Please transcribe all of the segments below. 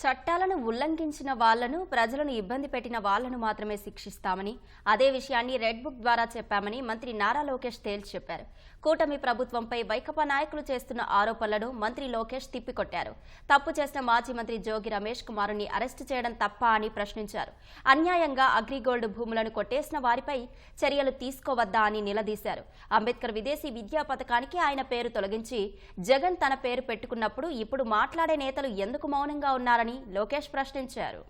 చట్టాలను ఉల్లంఘించిన వాళ్ళను ప్రజలను ఇబ్బంది పెట్టిన వాళ్ళను మాత్రమే శిక్షిస్తామని అదే విషయాన్ని రెడ్ బుక్ ద్వారా చెప్పామని మంత్రి నారా లోకేష్ తేల్చి చెప్పారు. కూటమి ప్రభుత్వంపై వైకపా నాయకులు చేస్తున్న ఆరోపణలను మంత్రి లోకేష్ తిప్పికొట్టారు. తప్పు చేసిన మాజీ మంత్రి జోగి రమేష్ కుమారుని అరెస్టు చేయడం తప్ప అని ప్రశ్నించారు. అన్యాయంగా అగ్రిగోల్డ్ భూములను కొట్టేసిన వారిపై చర్యలు తీసుకోవద్దా అని నిలదీశారు. అంబేద్కర్ విదేశీ విద్యా పథకానికి ఆయన పేరు తొలగించి జగన్ తన పేరు పెట్టుకున్నప్పుడు ఇప్పుడు మాట్లాడే నేతలు ఎందుకు మౌనంగా ఉన్నారని లోకేష్ ప్రశ్నించారు.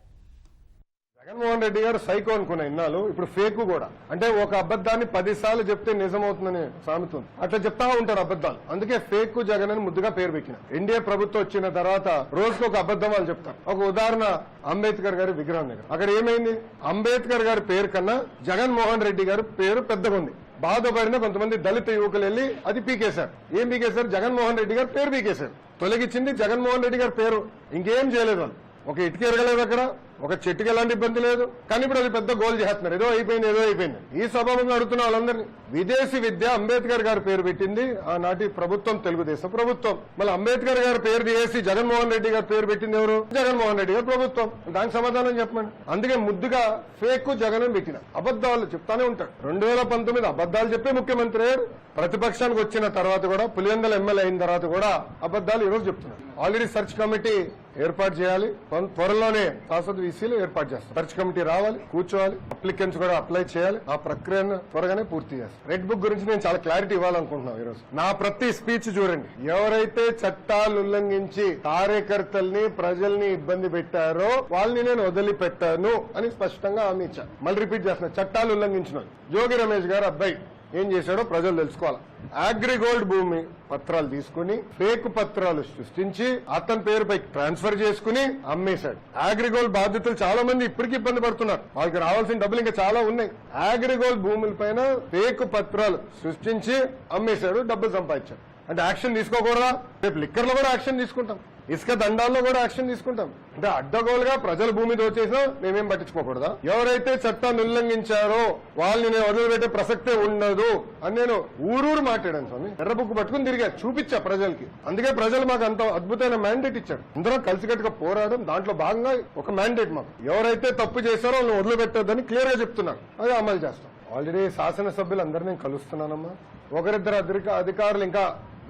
జగన్మోహన్ రెడ్డి గారు సైకో అనుకున్న ఇన్నాళ్ళు ఇప్పుడు ఫేక్ కూడా. అంటే ఒక అబద్దాన్ని పదిసార్లు చెప్తే నిజమవుతుందని సామెత అట్లా చెప్తా ఉంటారు అబద్దాలు అందుకే ఫేక్ జగన్ అని ముద్దుగా పేరు పెట్టిన. ఎన్డీఏ ప్రభుత్వం వచ్చిన తర్వాత రోజుకు ఒక అబద్ధం వాళ్ళు చెప్తారు. ఒక ఉదాహరణ అంబేద్కర్ గారి విగ్రహం దగ్గర. అక్కడ ఏమైంది? అంబేద్కర్ గారి పేరు కన్నా జగన్మోహన్ రెడ్డి గారి పేరు పెద్దగా ఉంది. బాధపడిన కొంతమంది దళిత యువకులు వెళ్ళి అది పీకేశారు. ఏం పీకేశారు? జగన్మోహన్ రెడ్డి గారు పేరు పీకేశారు. తొలగించింది జగన్మోహన్ రెడ్డి గారి పేరు. ఇంకేం చేయలేదు వాళ్ళు. ఒక ఇటుక ఎరగలేదు అక్కడ. ఒక చెట్టుకి ఎలాంటి ఇబ్బంది లేదు. కానీ ఇప్పుడు అది పెద్ద గోల్ చేస్తున్నారు. ఏదో అయిపోయింది ఏదో అయిపోయింది. ఈ స్వభావంగా అడుగుతున్న వాళ్ళందరినీ. విదేశీ విద్య అంబేద్కర్ గారు పేరు పెట్టింది. ఆనాటి ప్రభుత్వం తెలుగుదేశం ప్రభుత్వం. మళ్ళీ అంబేద్కర్ గారి పేరు చేసి జగన్మోహన్ రెడ్డి గారి పేరు పెట్టింది ఎవరు? జగన్మోహన్ రెడ్డి గారు ప్రభుత్వం. దానికి సమాధానం చెప్పండి. అందుకే ముద్దుగా ఫేక్ జగన్ పెట్టిన. అబద్దాలు చెప్తానే ఉంటాడు రెండు వేల పంతొమ్మిది అబద్దాలు చెప్పే ముఖ్యమంత్రి అయ్యారు ప్రతిపక్షానికి వచ్చిన తర్వాత కూడా పులివెందల ఎమ్మెల్యే అయిన తర్వాత కూడా అబద్దాలు ఈరోజు చెప్తున్నారు. ఆల్రెడీ సెర్చ్ కమిటీ ఏర్పాటు చేయాలి. త్వరలోనే శాశ్వత వీసీలు ఏర్పాటు చేస్తాం. సెర్చ్ కమిటీ రావాలి కూర్చోవాలి అప్లికెంట్స్ కూడా అప్లై చేయాలి. ఆ ప్రక్రియను త్వరగానే పూర్తి చేస్తాం. రెడ్ బుక్ గురించి నేను చాలా క్లారిటీ ఇవ్వాలనుకుంటున్నాను ఈరోజు. నా ప్రతి స్పీచ్ చూడండి. ఎవరైతే చట్టాలు ఉల్లంఘించి కార్యకర్తల్ని ప్రజల్ని ఇబ్బంది పెట్టారో వాళ్ళని నేను వదిలిపెట్టాను అని స్పష్టంగా హామీ ఇచ్చాను. మళ్ళీ రిపీట్ చేస్తున్నా. చట్టాలు ఉల్లంఘించిన యోగి జోగి రమేష్ గారు అబ్బాయి. ఏం చేశాడో ప్రజలు తెలుసుకోవాలి. అగ్రిగోల్డ్ భూమి పత్రాలు తీసుకుని ఫేక్ పత్రాలు సృష్టించి అతని పేరుపై ట్రాన్స్ఫర్ చేసుకుని అమ్మేశాడు. అగ్రిగోల్డ్ బాధితులు చాలా మంది ఇప్పటికీ ఇబ్బంది పడుతున్నారు. వాళ్ళకి రావాల్సిన డబ్బులు ఇంకా చాలా ఉన్నాయి. అగ్రిగోల్డ్ భూములపైన ఫేక్ పత్రాలు సృష్టించి అమ్మేశాడు డబ్బులు సంపాదించాడు. అంటే యాక్షన్ తీసుకోకూడదా? రేపు లిక్కర్లో కూడా యాక్షన్ తీసుకుంటాం. ఇసుక దండాల్లో కూడా యాక్షన్ తీసుకుంటాం. అంటే అడ్డగోలుగా ప్రజల భూమి దోచేసినా మేమేం పట్టించుకోకూడదా? ఎవరైతే చట్టాన్ని ఉల్లంఘించారో వాళ్ళని నేను వదిలిపెట్టే ప్రసక్తే ఉండదు అని నేను ఊరూరు మాట్లాడాను స్వామి. ఎర్ర బుక్ పట్టుకుని తిరిగా చూపించా ప్రజలకి. అందుకే ప్రజలు మాకు అంత అద్భుతమైన మ్యాండేట్ ఇచ్చారు. అందరం కలిసికట్టుగా పోరాడడం దాంట్లో భాగంగా ఒక మ్యాండేట్ మాకు. ఎవరైతే తప్పు చేశారో వాళ్ళని వదిలిపెట్టొద్దని క్లియర్గా చెప్తున్నారు అది అమలు చేస్తాం. ఆల్రెడీ శాసనసభ్యులు అందరినీ కలుస్తున్నానమ్మా. ఒకరిద్దరు అధిక అధికారులు ఇంకా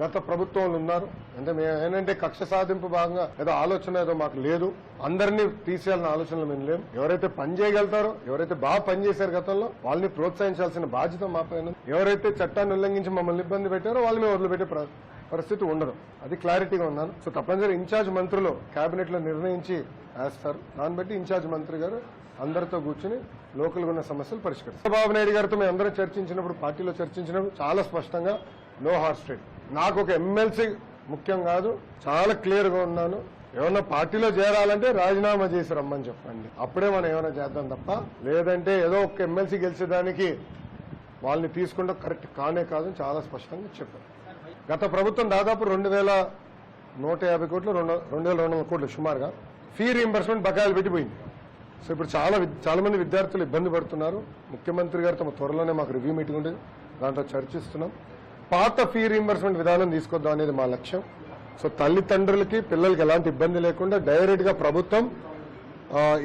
గత ప్రభుత్వంలో ఉన్నారు. అంటే మేము ఏంటంటే కక్ష సాధింపు భాగంగా ఏదో ఆలోచన ఏదో మాకు లేదు. అందరినీ తీసేయాలన్న ఆలోచనలు మేము లేము ఎవరైతే పని చేయగలుగుతారో ఎవరైతే బాగా పనిచేశారు గతంలో వాళ్ళని ప్రోత్సహించాల్సిన బాధ్యత మా పైన ఎవరైతే చట్టాన్ని ఉల్లంఘించి మమ్మల్ని ఇబ్బంది పెట్టారో వాళ్ళని మేము వదిలిపెట్టే ప్ర- పరిస్థితి ఉండదు. అది క్లారిటీగా ఉన్నాను. సో తప్పనిసరి ఇన్ఛార్జ్ మంత్రులు కేబినెట్లో నిర్ణయించి వేస్తారు. దాన్ని బట్టి ఇన్ఛార్జ్ మంత్రి గారు అందరితో కూర్చుని లోకల్గా ఉన్న సమస్యలు పరిష్కరిస్తారు. చంద్రబాబు నాయుడు గారితో మేము అందరం చర్చించినప్పుడు పార్టీలో చర్చించినప్పుడు చాలా స్పష్టంగా నో హార్ట్ స్ట్రీట్ నాకు ఒక ఎమ్మెల్సీ ముఖ్యం కాదు చాలా క్లియర్గా ఉన్నాను. ఏమన్నా పార్టీలో చేరాలంటే రాజీనామా చేసి రమ్మని చెప్పండి. అప్పుడే మనం ఏమైనా చేద్దాం తప్ప లేదంటే ఏదో ఒక ఎమ్మెల్సీ గెలిచేదానికి వాళ్ళని తీసుకుంటే కరెక్ట్ కానే కాదు చాలా స్పష్టంగా చెప్పారు. గత ప్రభుత్వం దాదాపు రెండు వేల నూట యాభై కోట్లు రెండు రెండు వేల రెండు వందల కోట్లు సుమారుగా ఫీ రీంబర్స్మెంట్ బకాయిలు పెట్టిపోయింది. సో ఇప్పుడు చాలా చాలా మంది విద్యార్థులు ఇబ్బంది పడుతున్నారు. ముఖ్యమంత్రి గారు తమ త్వరలోనే మాకు రివ్యూ మీటింగ్ ఉండేది. దాంట్లో చర్చిస్తున్నాం. పాత ఫీ రీఎంబర్స్మెంట్ విధానం తీసుకొద్దాం అనేది మా లక్ష్యం. సో తల్లిదండ్రులకి పిల్లలకి ఎలాంటి ఇబ్బంది లేకుండా డైరెక్ట్గా ప్రభుత్వం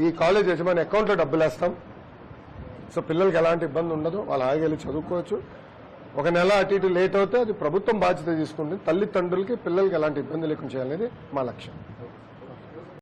ఈ కాలేజ్ యజమాని అకౌంట్లో డబ్బులు వేస్తాం సో పిల్లలకి ఎలాంటి ఇబ్బంది ఉండదు వాళ్ళు హాయిగా వెళ్ళి చదువుకోవచ్చు. ఒక నెల అటు ఇటు లేట్ అవుతే అది ప్రభుత్వం బాధ్యత తీసుకుంటుంది. తల్లిదండ్రులకి పిల్లలకి ఎలాంటి ఇబ్బంది లేకుండా చేయాలనేది మా లక్ష్యం.